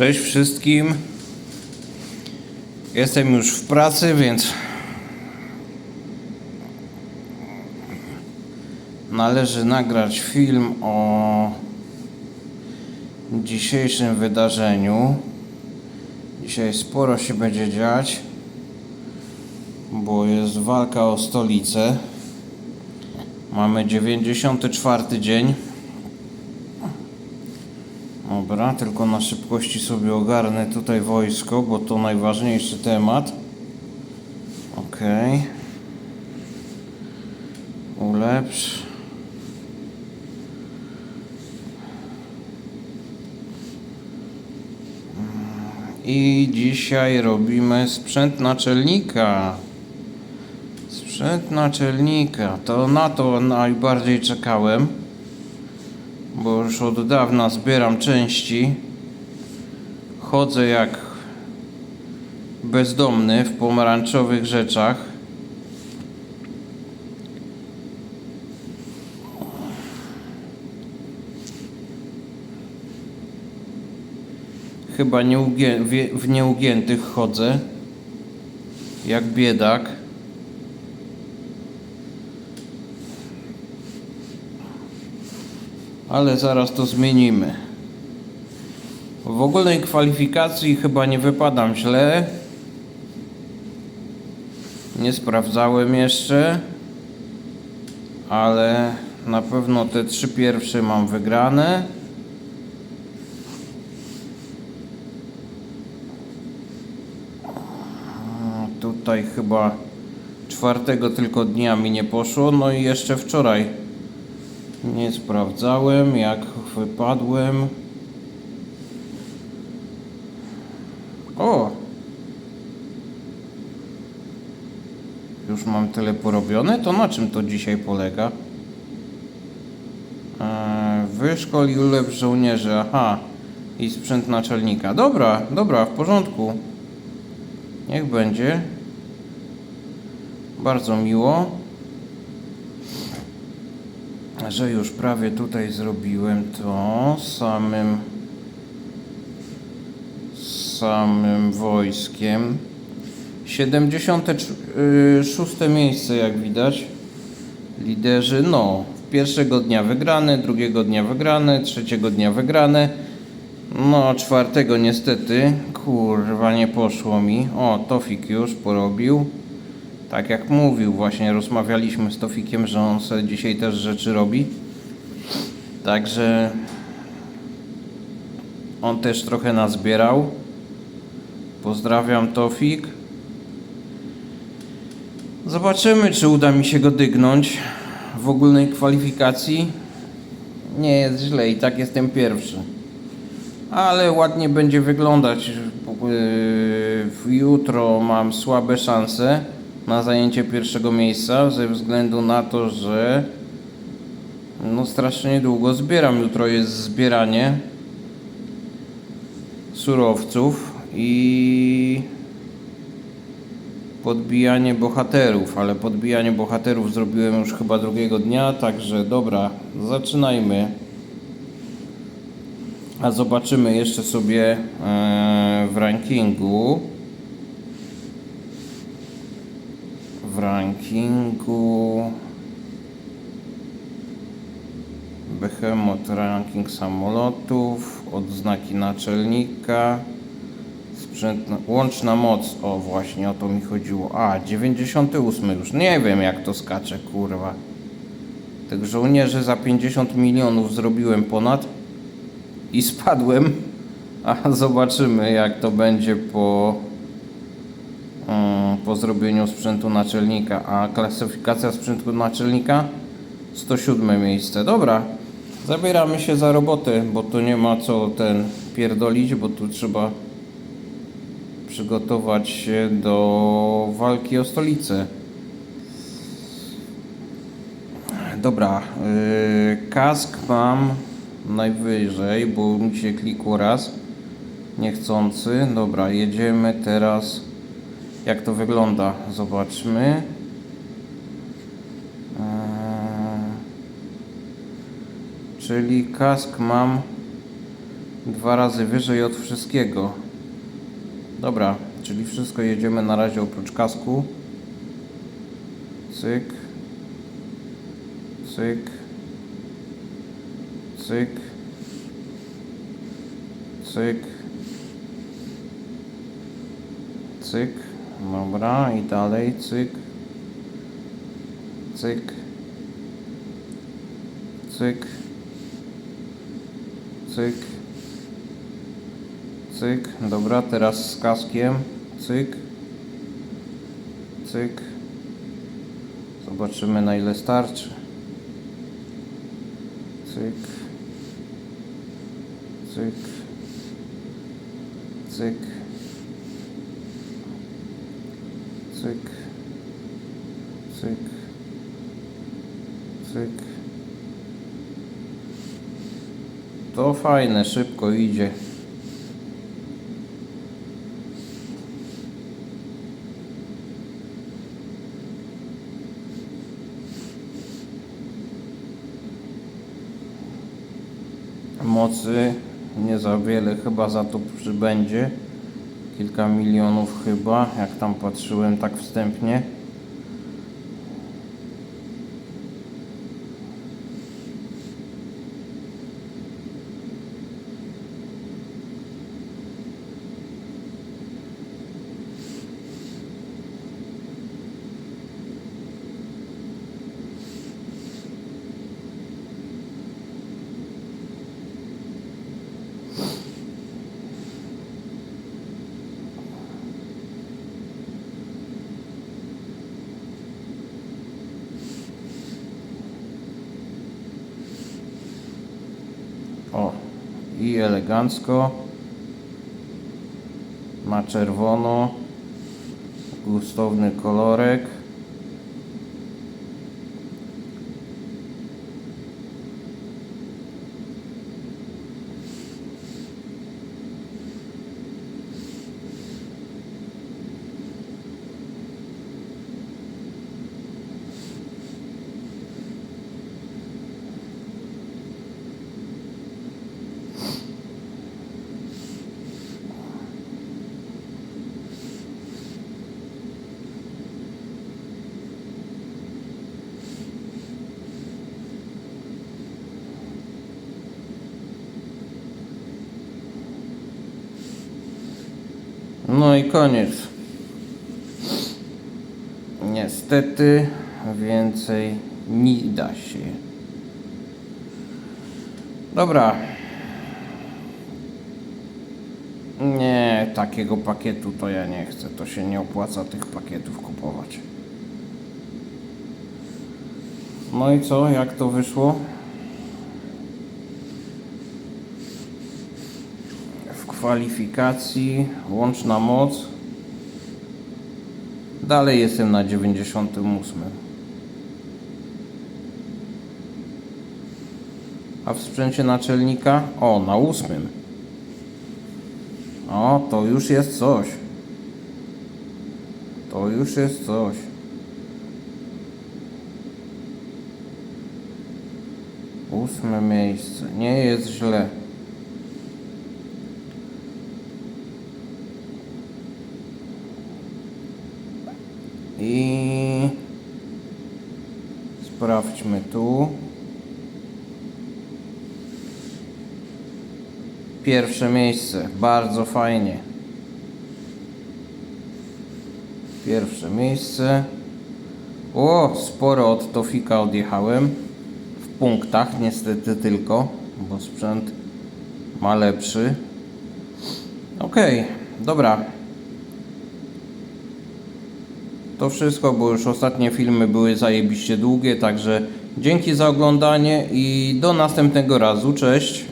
Cześć wszystkim. Jestem już w pracy, więc należy nagrać film o dzisiejszym wydarzeniu. Dzisiaj sporo się będzie dziać, bo jest walka o stolicę. Mamy 94 dzień. Dobra, tylko na szybkości sobie ogarnę tutaj wojsko, bo to najważniejszy temat. Okej. Ulepsz. I dzisiaj robimy sprzęt naczelnika. Sprzęt naczelnika. To na to najbardziej czekałem bo już od dawna zbieram części. Chodzę jak bezdomny w pomarańczowych rzeczach. Chyba nieugię, w nieugiętych chodzę. Jak biedak. Ale zaraz to zmienimy. W ogólnej kwalifikacji chyba nie wypadam źle. Nie sprawdzałem jeszcze, ale na pewno te trzy pierwsze mam wygrane. Tutaj chyba czwartego tylko dnia mi nie poszło, no i jeszcze wczoraj nie sprawdzałem, jak wypadłem. O! Już mam tyle porobione? To na czym to dzisiaj polega? Eee, wyszkol i ulepsz żołnierzy. Aha. I sprzęt naczelnika. Dobra, dobra, w porządku. Niech będzie. Bardzo miło że już prawie tutaj zrobiłem to samym samym wojskiem. 76 miejsce jak widać. Liderzy no pierwszego dnia wygrane drugiego dnia wygrane trzeciego dnia wygrane. No czwartego niestety kurwa nie poszło mi. O Tofik już porobił tak jak mówił, właśnie rozmawialiśmy z Tofikiem, że on sobie dzisiaj też rzeczy robi. Także on też trochę nazbierał. Pozdrawiam Tofik. Zobaczymy, czy uda mi się go dygnąć w ogólnej kwalifikacji. Nie jest źle i tak jestem pierwszy. Ale ładnie będzie wyglądać. Yy, Jutro mam słabe szanse na zajęcie pierwszego miejsca ze względu na to, że no strasznie długo zbieram. Jutro jest zbieranie surowców i podbijanie bohaterów, ale podbijanie bohaterów zrobiłem już chyba drugiego dnia, także dobra, zaczynajmy. A zobaczymy jeszcze sobie e, w rankingu. w rankingu Behemoth ranking samolotów, odznaki naczelnika, sprzęt, łączna moc, o właśnie o to mi chodziło, a 98 już, nie wiem jak to skacze kurwa. Tych żołnierzy za 50 milionów zrobiłem ponad i spadłem, a zobaczymy jak to będzie po zrobieniu sprzętu naczelnika, a klasyfikacja sprzętu naczelnika 107 miejsce. Dobra, zabieramy się za robotę, bo tu nie ma co ten pierdolić, bo tu trzeba przygotować się do walki o stolicę. Dobra, yy, kask mam najwyżej, bo mi się klikło raz niechcący. Dobra, jedziemy teraz jak to wygląda. Zobaczmy. Eee, czyli kask mam Dwa razy wyżej od wszystkiego. Dobra, czyli wszystko jedziemy na razie oprócz kasku. Cyk. Cyk. Cyk. Cyk. Cyk. Dobra, i dalej cyk. Cyk. Cyk. Cyk. Cyk. Dobra, teraz z kaskiem. Cyk. Cyk. Zobaczymy na ile starczy. Cyk. Cyk. Cyk. Cyk. Cyk. Cyk. To fajne, szybko idzie. Mocy nie za wiele chyba za to przybędzie. Kilka milionów chyba, jak tam patrzyłem tak wstępnie. O, elegancko. Ma czerwono. Gustowny kolorek. No i koniec. Niestety więcej nie da się. Dobra. Nie, takiego pakietu to ja nie chcę. To się nie opłaca tych pakietów kupować. No i co? Jak to wyszło? Kwalifikacji, łączna moc. Dalej jestem na 98. A w sprzęcie naczelnika? O, na 8. O, to już jest coś. To już jest coś. Ósme miejsce. Nie jest źle. I sprawdźmy tu. Pierwsze miejsce, bardzo fajnie. Pierwsze miejsce. O, sporo od Tofika odjechałem. W punktach niestety tylko, bo sprzęt ma lepszy. Okej, dobra. To wszystko, bo już ostatnie filmy były zajebiście długie, także dzięki za oglądanie i do następnego razu. Cześć!